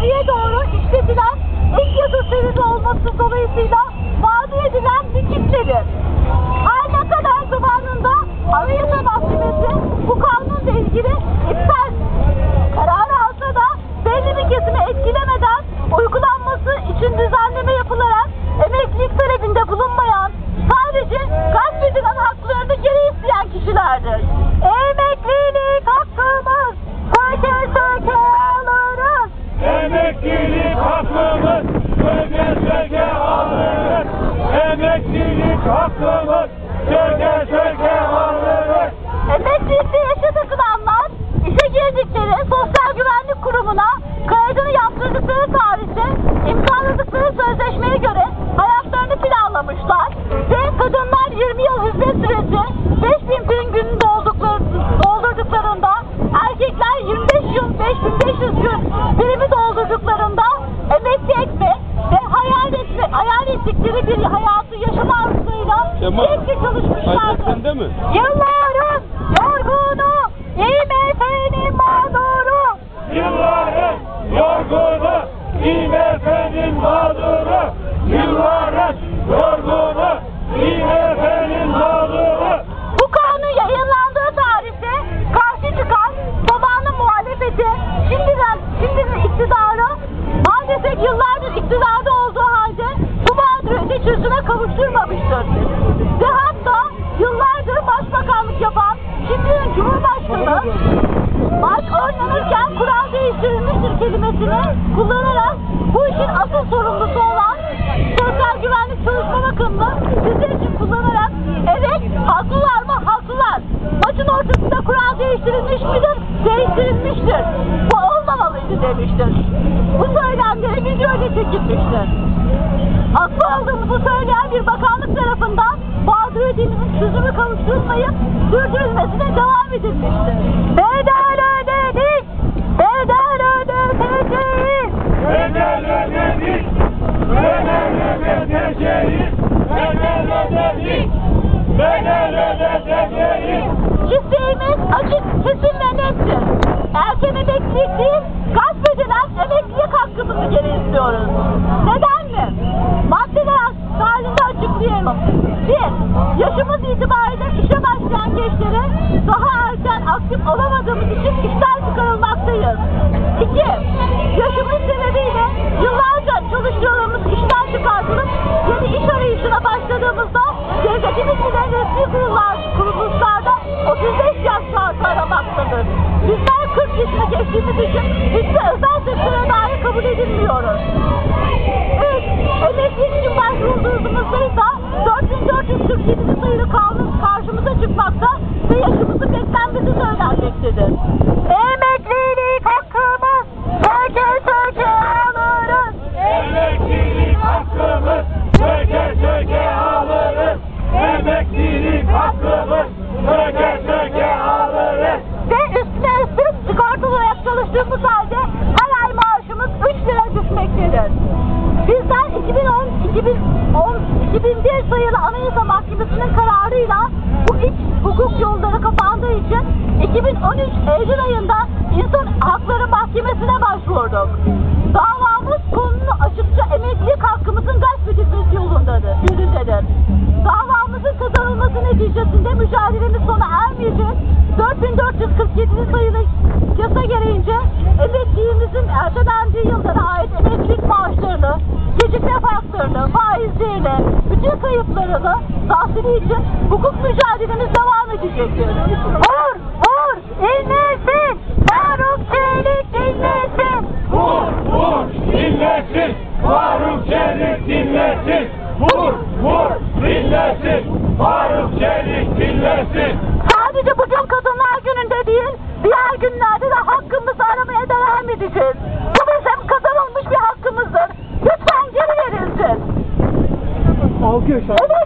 ileriye doğru işletilen ilk yazı serisi olması dolayısıyla vaat edilen dikişleri. Her ne kadar zamanında Anayasa Mahkemesi bu kanunla ilgili iptal kararı alsa da belli bir kesimi etkilemeden uygulanması için düzenleme yapılarak emeklilik talebinde bulunmayan sadece gasp edilen haklarını geri isteyen kişilerdir. Emeklilik hakkımız söke söke alırız. Emeklilik hakkımız söke söke alırız. Emeklilik hakkımız söke söke alırız. Emeklilikte yaşa takılanlar işe girdikleri Sosyal Güvenlik Kurumu'na kavuşturmamıştır. Ve hatta yıllardır başbakanlık yapan şimdinin Cumhurbaşkanı maç oynanırken kural değiştirilmiştir kelimesini kullanarak bu işin asıl sorumlusu olan Sosyal Güvenlik Çalışma Bakanı'nı bizler için kullanarak evet haklılar mı? Haklılar. Maçın ortasında kural değiştirilmiş midir? Değiştirilmiştir. Bu olmamalıydı demiştir. Bu söylemleri videoyla çekilmiştir. Haklı olduğumuzu söyleyen bir bakanlık tarafından mağduriyetimizin çözümü kavuşturulmayıp sürdürülmesine devam edilmiştir. Bedel ödedik! Bedel ödeteceğiz! Bedel ödedik, bedel ödeteceğiz. Bedel ödedik, bedel ödeteceğiz. İsteğimiz açık, kesin ve nettir. Erken emeklilik değil, itibariyle işe başlayan gençlere daha erken aktif olamadığımız için işten çıkarılmaktayız. İki, yaşımız sebebiyle yıllarca çalıştığımız işten çıkartılıp yeni iş arayışına başladığımızda devletimiz bile resmi kurumlar, kuruluşlarda 35 yaş şartı aramaktadır. Bizler 40 yaşını geçtiğimiz için hiçbir Anayasa Mahkemesi'nin kararıyla bu iç hukuk yolları kapandığı için 2013 Eylül ayında İnsan Hakları Mahkemesi'ne başvurduk. Bütün kayıplarını tahsili için hukuk mücadelemiz devam edecektir. Vur! Vur! İnlesin! Faruk Çelik inlesin! Vur vur dinlesin. Faruk Çelik dinlesin. Vur vur dinlesin. Faruk Çelik dinlesin. Sadece bugün Kadınlar Günü'nde değil, diğer günlerde de hakkımızı aramaya devam edeceğiz. Bu bizim